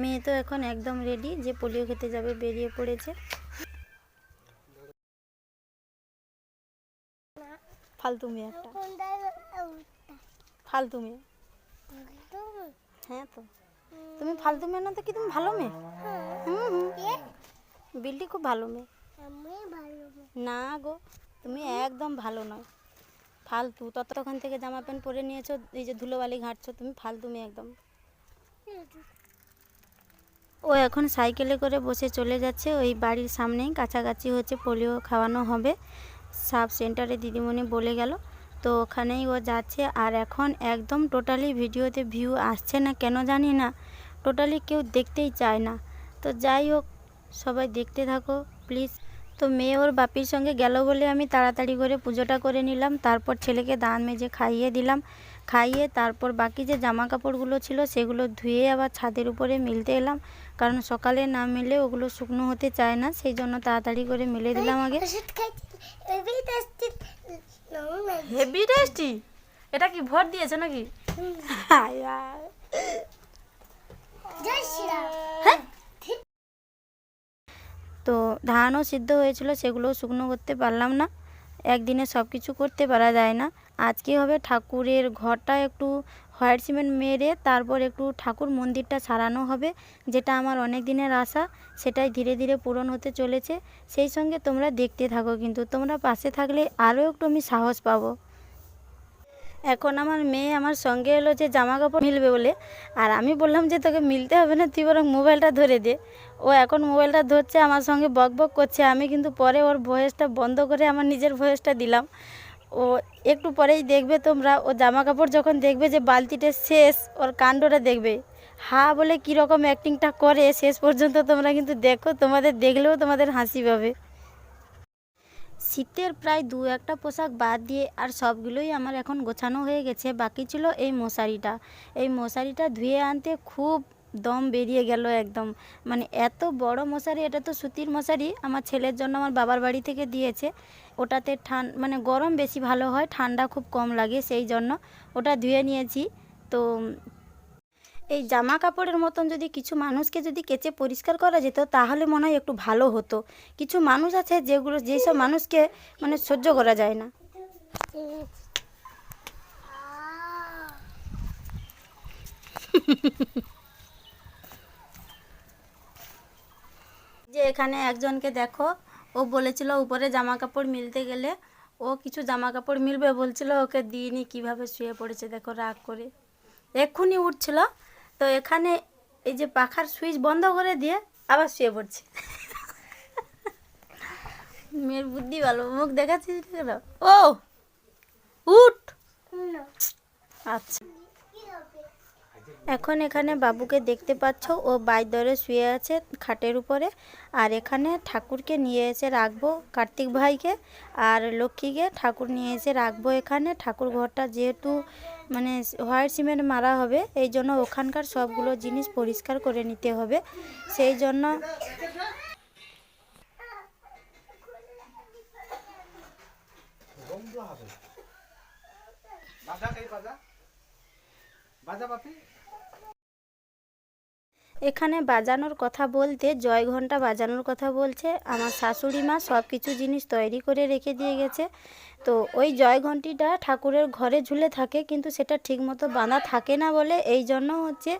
মেয়ে তো এখন একদম রেডি যে পোলিও খেতে যাবে, বেরিয়ে পড়েছে। ফালতু মেয়ে একটা। ফালতু মেয়ে। হ্যাঁ তো। তুমি ফালতু মেয়ে না তো কি তুমি ভালো মেয়ে? খুব ভালো মেয়ে। না গো, তুমি একদম ভালো নয়। ফালতু, ততক্ষণ থেকে জামা প্যান্ট পরে নিয়েছো, এই যে ধুলোবালি ঘাঁটছো, তুমি ফালতু মেয়ে একদম। ও এখন সাইকেলে করে বসে চলে যাচ্ছে। ওই বাড়ির সামনেই কাছাকাছি হচ্ছে পোলিও খাওয়ানো হবে। সাব সেন্টারে দিদিমণি বলে গেল। তো ওখানেই ও যাচ্ছে আর এখন একদম টোটালি ভিডিওতে ভিউ আসছে না, কেন জানি না। টোটালি কেউ দেখতেই চায় না। তো যাই হোক, সবাই দেখতে থাকো, প্লিজ। তো মেয়ে ওর বাপির সঙ্গে গেল বলে আমি তাড়াতাড়ি করে পুজোটা করে নিলাম। তারপর ছেলেকে দান মেজে খাইয়ে দিলাম। খাইয়ে তারপর বাকি যে জামা কাপড়গুলো ছিল সেগুলো ধুয়ে আবার ছাদের উপরে মিলতে এলাম। কারণ সকালে না মিলে ওগুলো শুকনো হতে চায় না সেই জন্য তাড়াতাড়ি করে মিলে দিলাম আগে। হেভি টেস্টি এটা কি ভোট দিয়েছে নাকি? হ্যাঁ? তো ধানও সিদ্ধ হয়েছিল সেগুলো শুকনো করতে পারলাম না। একদিনে সব কিছু করতে পারা যায় না। আজকে হবে ঠাকুরের ঘরটা একটু হোয়াইট সিমেন্ট মেরে তারপর একটু ঠাকুর মন্দিরটা সারানো হবে, যেটা আমার অনেক দিনের আশা, সেটাই ধীরে ধীরে পূরণ হতে চলেছে। সেই সঙ্গে তোমরা দেখতে থাকো কিন্তু, তোমরা পাশে থাকলে আরও একটু আমি সাহস পাবো। এখন আমার মেয়ে আমার সঙ্গে এলো যে জামা কাপড় মিলবে বলে, আর আমি বললাম যে তোকে মিলতে হবে না, তুই বরং মোবাইলটা ধরে দে। ও এখন মোবাইলটা ধরছে, আমার সঙ্গে বক বক করছে, আমি কিন্তু পরে ওর ভয়েসটা বন্ধ করে আমার নিজের ভয়েসটা দিলাম। ও একটু পরেই দেখবে তোমরা। ও জামা কাপড় যখন দেখবে যে বালতিটা শেষ, ওর কাণ্ডটা দেখবে। হা বলে কীরকম অ্যাক্টিংটা করে, শেষ পর্যন্ত তোমরা কিন্তু দেখো, তোমাদের দেখলেও তোমাদের হাসি পাবে। শীতের প্রায় দু একটা পোশাক বাদ দিয়ে আর সবগুলোই আমার এখন গোছানো হয়ে গেছে। বাকি ছিল এই মশারিটা। এই মশারিটা ধুয়ে আনতে খুব দম বেরিয়ে গেল একদম। মানে এত বড় মশারি এটা তো সুতির মশারি আমার ছেলের জন্য আমার বাবার বাড়ি থেকে দিয়েছে। ওটাতে ঠান মানে গরম বেশি ভালো হয় ঠান্ডা খুব কম লাগে সেই জন্য ওটা ধুয়ে নিয়েছি। তো এই জামা কাপড়ের মতন যদি কিছু মানুষকে যদি কেচে পরিষ্কার করা যেত তাহলে মনে হয় একটু ভালো হতো। কিছু মানুষ আছে যেগুলো যেসব মানুষকে মানে সহ্য করা যায় না। যে এখানে একজনকে দেখো ও বলেছিল উপরে জামা কাপড় মিলতে গেলে ও কিছু জামা কাপড় মিলবে বলছিল ওকে দিইনি কীভাবে শুয়ে পড়েছে দেখো রাগ করে। এক্ষুনি উঠছিল তো এখানে এই যে পাখার সুইচ বন্ধ করে দিয়ে আবার শুয়ে পড়ছে। মেয়ের বুদ্ধি ভালো মুখ দেখাচ্ছিস কেন? ও উঠ। আচ্ছা। এখন এখানে বাবুকে দেখতে পাচ্ছ, ও বাইর দরে শুয়ে আছে খাটের উপরে, আর এখানে ঠাকুরকে নিয়ে এসে রাখব, কার্তিক ভাইকে আর লক্ষ্মীকে ঠাকুর নিয়ে এসে রাখব এখানে। ঠাকুর ঘরটা যেহেতু মানে হোয়াইট সিমেন্ট মারা হবে, এই জন্য ওখানকার সবগুলো জিনিস পরিষ্কার করে নিতে হবে। সেই জন্য বাজা বাপি এখানে বাজানোর কথা বলতে জয় ঘণ্টা বাজানোর কথা বলছে। আমার শাশুড়ি মা সব কিছু জিনিস তৈরি করে রেখে দিয়ে গেছে। তো ওই জয় ঘন্টিটা ঠাকুরের ঘরে ঝুলে থাকে, কিন্তু সেটা ঠিকমতো বাঁধা থাকে না বলে। এই জন্য হচ্ছে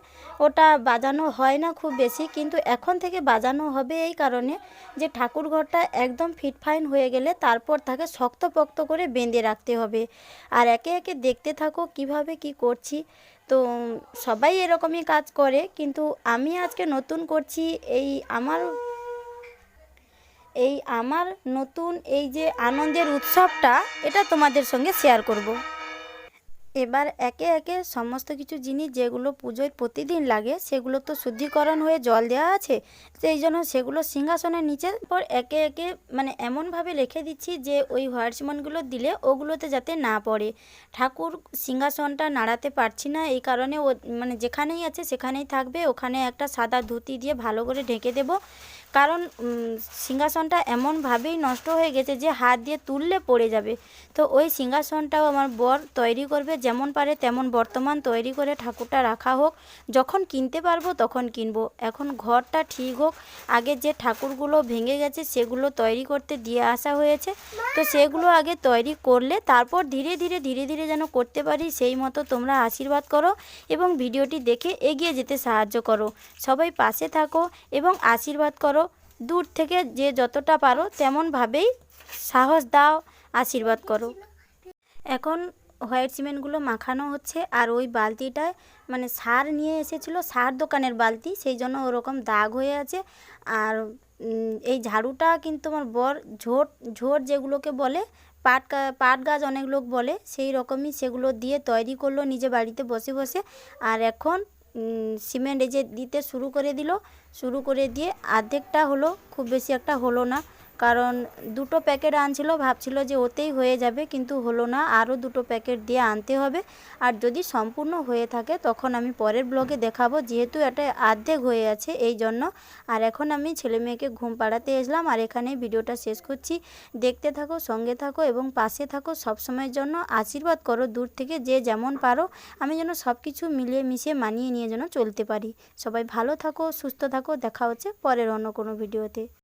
ওটা বাজানো হয় না খুব বেশি, কিন্তু এখন থেকে বাজানো হবে এই কারণে যে ঠাকুর ঘরটা একদম ফিট ফাইন হয়ে গেলে তারপর তাকে শক্তপোক্ত করে বেঁধে রাখতে হবে। আর একে একে দেখতে থাকো কীভাবে কি করছি। তো সবাই এরকমই কাজ করে, কিন্তু আমি আজকে নতুন করছি এই আমার এই আমার নতুন এই যে আনন্দের উৎসবটা, এটা তোমাদের সঙ্গে শেয়ার করব। এবার একে একে সমস্ত কিছু জিনিস যেগুলো পুজোয় প্রতিদিন লাগে, সেগুলো তো শুদ্ধিকরণ হয়ে জল দেওয়া আছে। সেই জন্য সেগুলো সিংহাসনের নিচে পর একে একে মানে এমনভাবে রেখে দিচ্ছি যে ওই হোয়াইট সিমেন্টগুলো দিলে ওগুলোতে যাতে না পড়ে। ঠাকুর সিংহাসনটা নাড়াতে পারছি না, এই কারণে ও মানে যেখানেই আছে সেখানেই থাকবে, ওখানে একটা সাদা ধুতি দিয়ে ভালো করে ঢেকে দেব। কারণ সিংহাসনটা এমনভাবেই নষ্ট হয়ে গেছে যে হাত দিয়ে তুললে পড়ে যাবে। তো ওই সিংহাসনটাও আমার বর তৈরি করবে যেমন পারে তেমন বর্তমান তৈরি করে ঠাকুরটা রাখা হোক, যখন কিনতে পারব তখন কিনবো। এখন ঘরটা ঠিক হোক, আগে যে ঠাকুরগুলো ভেঙে গেছে সেগুলো তৈরি করতে দিয়ে আসা হয়েছে। তো সেগুলো আগে তৈরি করলে তারপর ধীরে ধীরে ধীরে ধীরে যেন করতে পারি সেই মতো তোমরা আশীর্বাদ করো এবং ভিডিওটি দেখে এগিয়ে যেতে সাহায্য করো। সবাই পাশে থাকো এবং আশীর্বাদ করো। দূর থেকে যে যতটা পারো তেমনভাবেই সাহস দাও, আশীর্বাদ করো। এখন হোয়াইট সিমেন্টগুলো মাখানো হচ্ছে আর ওই বালতিটায় মানে সার নিয়ে এসেছিল, সার দোকানের বালতি, সেই জন্য ওরকম দাগ হয়ে আছে। আর এই ঝাড়ুটা কিন্তু আমার বর ঝোট ঝোট যেগুলোকে বলে, পাট পাট গাছ অনেক লোক বলে, সেই রকমই সেগুলো দিয়ে তৈরি করল নিজে বাড়িতে বসে বসে। আর এখন সিমেন্ট এই যে দিতে শুরু করে দিল, শুরু করে দিয়ে অর্ধেকটা হলো, খুব বেশি একটা হলো না। কারণ দুটো প্যাকেট আনছিল, ভাবছিল যে ওতেই হয়ে যাবে, কিন্তু হলো না। আরও দুটো প্যাকেট দিয়ে আনতে হবে। আর যদি সম্পূর্ণ হয়ে থাকে, তখন আমি পরের ব্লগে দেখাবো, যেহেতু এটা আর্ধেক হয়ে আছে এই জন্য। আর এখন আমি ছেলে মেয়েকে ঘুম পাড়াতে এসলাম, আর এখানে ভিডিওটা শেষ করছি। দেখতে থাকো, সঙ্গে থাকো এবং পাশে থাকো সব সময়ের জন্য। আশীর্বাদ করো দূর থেকে, যে যেমন পারো। আমি যেন সব কিছু মিলিয়ে মিশিয়ে মানিয়ে নিয়ে যেন চলতে পারি। সবাই ভালো থাকো, সুস্থ থাকো। দেখা হচ্ছে পরের অন্য কোনো ভিডিওতে।